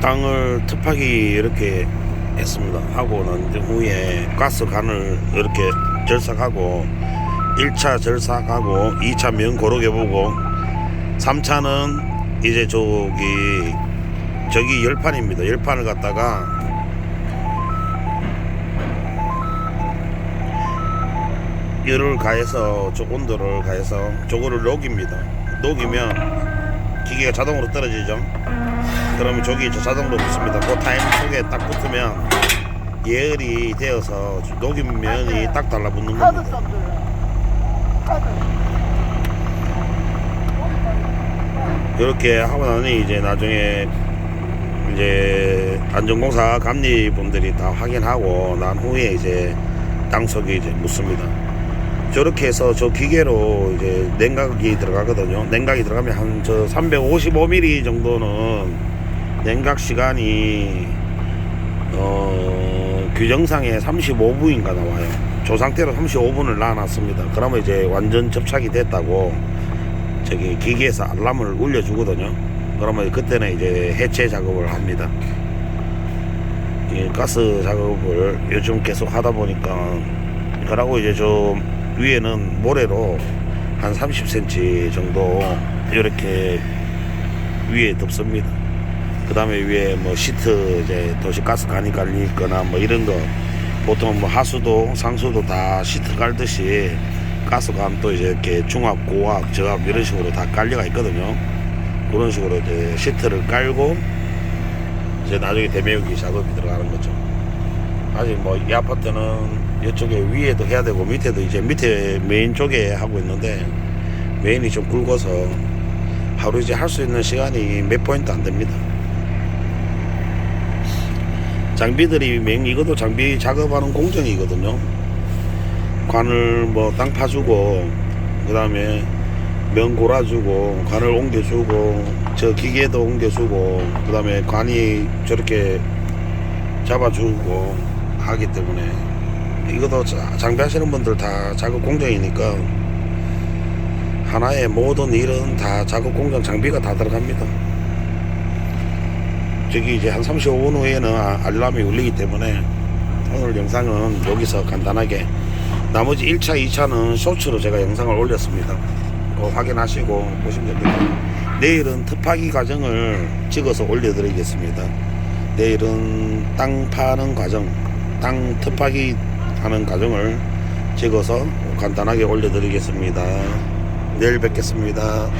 땅을 특파기 이렇게 했습니다. 하고 난 후에 가스 간을 이렇게 절삭하고 1차 절삭하고 2차 면 고르게 보고 3차는 이제 저기 저기 열판입니다. 열판을 갖다가 열을 가해서 저 온도를 가해서 저거를 녹입니다. 녹이면 기계가 자동으로 떨어지죠. 그러면 저기 저 자동으로 붙습니다. 그 타임 속에 딱 붙으면 예열이 되어서 녹인 면이 딱 달라붙는 겁니다. 이렇게 하고 나니 이제 나중에 이제 안전공사 감리분들이 다 확인하고 난 후에 이제 땅속에 이제 묻습니다. 저렇게 해서 저 기계로 이제 냉각이 들어가거든요. 냉각이 들어가면 한 저 355mm 정도는 냉각 시간이 어 규정상에 35분인가 나와요. 저 상태로 35분을 놔놨습니다. 그러면 이제 완전 접착이 됐다고 저기 기계에서 알람을 울려주거든요. 그러면 그때는 이제 해체 작업을 합니다. 이 가스 작업을 요즘 계속 하다 보니까 그러고 이제 저 위에는 모래로 한 30cm 정도 이렇게 위에 덮습니다. 그 다음에 위에 뭐 시트 이제 도시 가스 간이 깔려 있거나 뭐 이런 거 보통 뭐 하수도 상수도 다 시트 깔듯이 가스관도 이제 이렇게 중압, 고압, 저압 이런 식으로 다 깔려가 있거든요. 그런 식으로 이제 시트를 깔고 이제 나중에 대매우기 작업이 들어가는 거죠. 아직 뭐 이 아파트는 이쪽에 위에도 해야 되고 밑에도 이제 밑에 메인 쪽에 하고 있는데 메인이 좀 굵어서 하루 이제 할 수 있는 시간이 몇 포인트 안 됩니다. 장비들이 맹 이것도 장비 작업하는 공정이거든요. 관을 뭐 땅 파주고 그 다음에 면 골아주고 관을 옮겨주고 저 기계도 옮겨주고 그 다음에 관이 저렇게 잡아주고 하기 때문에 이것도 자- 장비하시는 분들 다 작업 공정이니까 하나의 모든 일은 다 작업 공정 장비가 다 들어갑니다. 저기 이제 한 35분 후에는 아- 알람이 울리기 때문에 오늘 영상은 여기서 간단하게 나머지 1차, 2차는 쇼츠로 제가 영상을 올렸습니다. 확인하시고 보시면 됩니다. 내일은 특파기 과정을 찍어서 올려드리겠습니다. 내일은 땅 파는 과정, 땅 특파기 하는 과정을 찍어서 간단하게 올려드리겠습니다. 내일 뵙겠습니다.